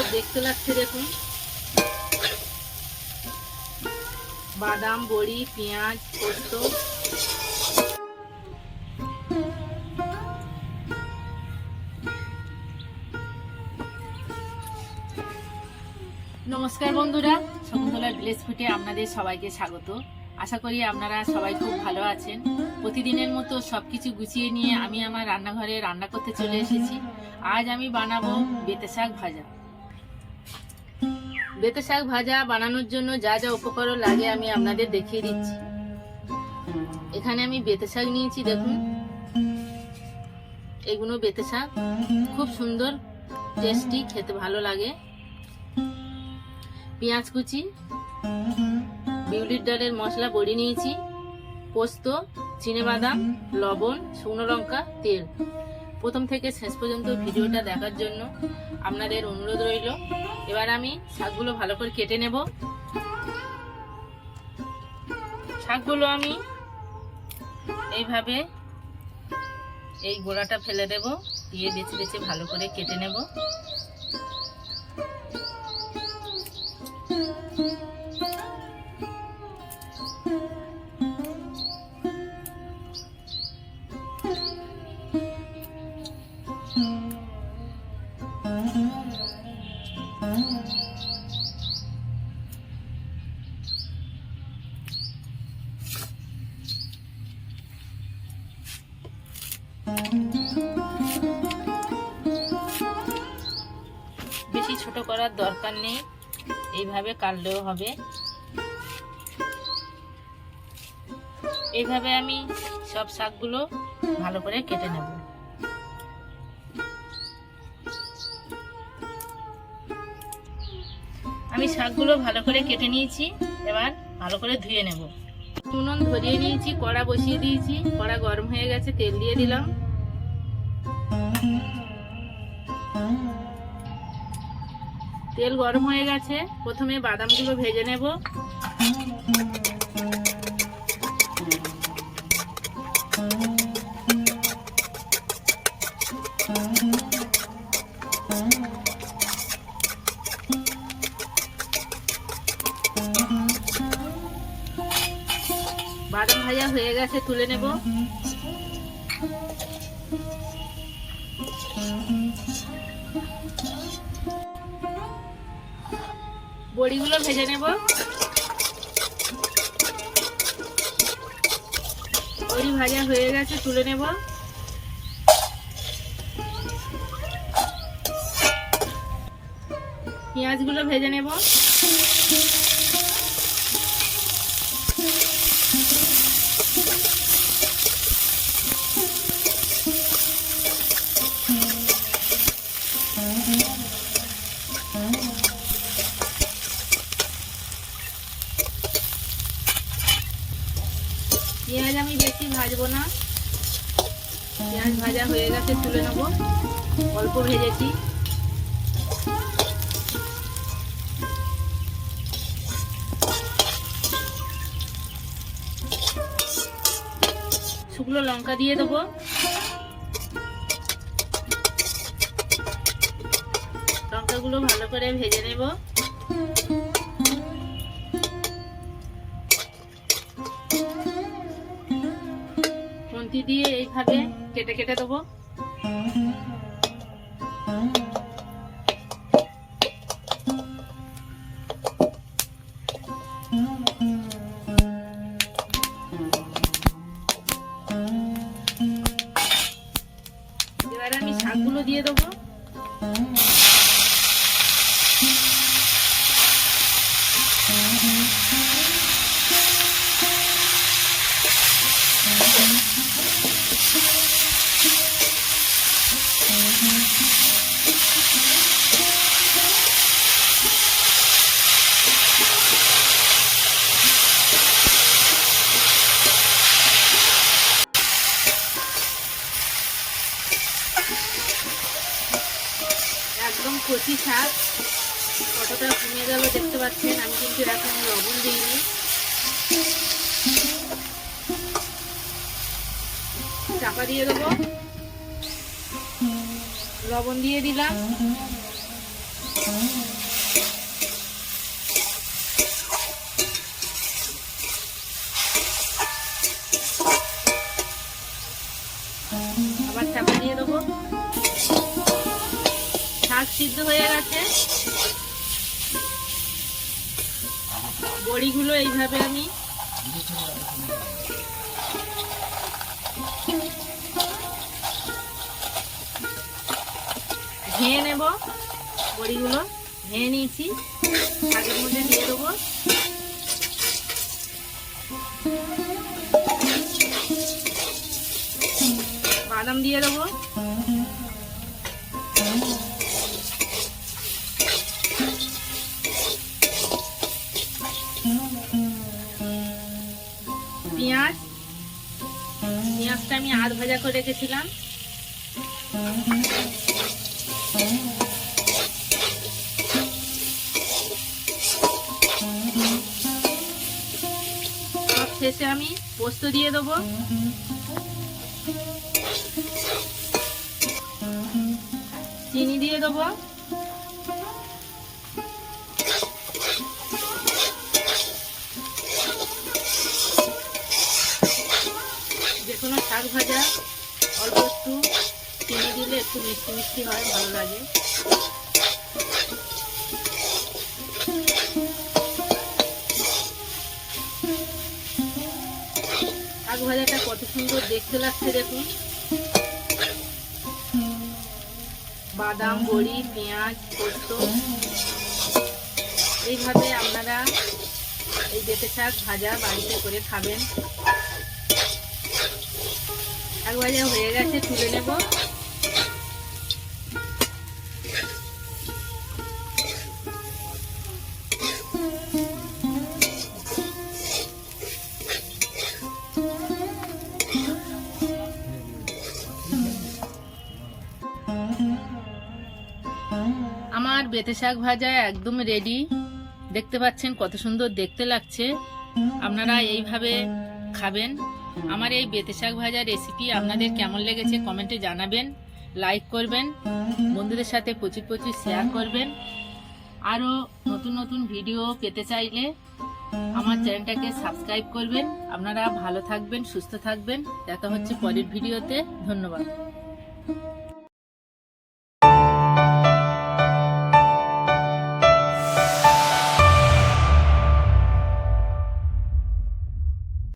সুন্দর দেখতে লাগছে দেখুন। বাদাম, বড়ি, পেঁয়াজ, পোস্ত। নমস্কার বন্ধুরা শকুন্তলা ভিলেজ ফুটে আপনাদের সবাইকে স্বাগত। আশা করি আপনারা সবাই খুব ভালো আছেন। প্রতিদিনের মতো সবকিছু গুছিয়ে নিয়ে আমি আমার রান্নাঘরে রান্না করতে চলে এসেছি। আজ আমি বানাবো বেতে শাক ভাজা। বেতে শাক ভাজা বানানোর জন্য যা যা উপকরণ লাগে আমি আপনাদের দেখিয়ে দিচ্ছি। এখানে আমি বেতে শাক নিয়েছি, দেখুন। এগুলো বেতে শাক, খুব সুন্দর, টেস্টি, খেতে ভালো লাগে। পেঁয়াজ কুচি, বিউলির ডালের মশলা বড়ি নিয়েছি, পোস্ত, চিনে বাদাম, লবণ, শুকনো লঙ্কা, তেল। প্রথম থেকে শেষ পর্যন্ত ভিডিওটা দেখার জন্য আপনাদের অনুরোধ রইল। এবার আমি শাকগুলো ভালো করে কেটে নেব। শাকগুলো আমি এইভাবে এই গোড়াটা ফেলে দেব। দিয়ে বেছে বেছে ভালো করে কেটে নেব। করার দরকার নেই। এইভাবে কাটলেও হবে। এইভাবে আমি সব শাকগুলো ভালো করে কেটে নেব। আমি শাকগুলো ভালো করে কেটে নিয়েছি, এবার ভালো করে ধুয়ে নেব। উনুন ধরিয়ে নিয়েছি, কড়া বসিয়ে দিয়েছি, কড়া গরম হয়ে গেছে, তেল দিয়ে দিলাম। তেল গরম হয়ে গেছে। প্রথমে বাদামগুলো ভেজে নেব। বাদাম ভাজা হয়ে গেছে তুলে নেব। বড়িগুলো ভেজে নেব। বড়ি ভাজা হয়ে গেছে তুলে নেব। পেঁয়াজগুলো ভেজে নেব। পেঁয়াজ আমি বেশি ভাজবো না। পেঁয়াজ ভাজা হয়ে গেছে, তুলে নেব। অল্প ভেজেছি। শুকনো লঙ্কা দিয়ে দেবো। লঙ্কাগুলো ভালো করে ভেজে নেব। খুন্তি দিয়ে এইভাবে কেটে কেটে দেবো। এবার আমি শাকগুলো দিয়ে দেবো। কচি শাক কতটা কমে গেল দেখতে পাচ্ছেন, আমি কিন্তু এখন লবণ দিইনি। চাপা দিয়ে দেবো। লবণ দিয়ে দিলাম। আছে বড়িগুলো এইভাবে আমি ভেঙে নেব। বড়িগুলো ভেঙে নিয়েছি। শাকের মধ্যে দিয়ে দেবো। বাদাম দিয়ে দেবো। পেঁয়াজ। পেঁয়াজটা আমি আধ ভাজা করে রেখেছিলাম। শেষে আমি পোস্ত দিয়ে দেবো। চিনি দিয়ে দেবো। শাক ভাজা, অল্প একটু চিনি দিলে একটু মিষ্টি মিষ্টি হয়, ভালো লাগে। শাক ভাজাটা কত সুন্দর দেখতে লাগছে দেখুন। বাদাম, বড়ি, পেঁয়াজ, পোস্ত। এইভাবে আপনারা এই বেতে শাক ভাজা বাড়িতে করে খাবেন। শাক ভাজা হয়ে গেছে আমার বেতে শাক ভাজা একদম রেডি দেখতে পাচ্ছেন কত সুন্দর দেখতে লাগছে। আপনারা এইভাবে খাবেন। আমার এই বেতে শাক ভাজা রেসিপি আপনাদের কেমন লেগেছে কমেন্টে জানাবেন। লাইক করবেন, বন্ধুদের সাথে প্রচুর প্রচুর শেয়ার করবেন। আরও নতুন নতুন ভিডিও পেতে চাইলে আমার চ্যানেলটাকে সাবস্ক্রাইব করবেন। আপনারা ভালো থাকবেন, সুস্থ থাকবেন। দেখা হচ্ছে পরের ভিডিওতে ধন্যবাদ।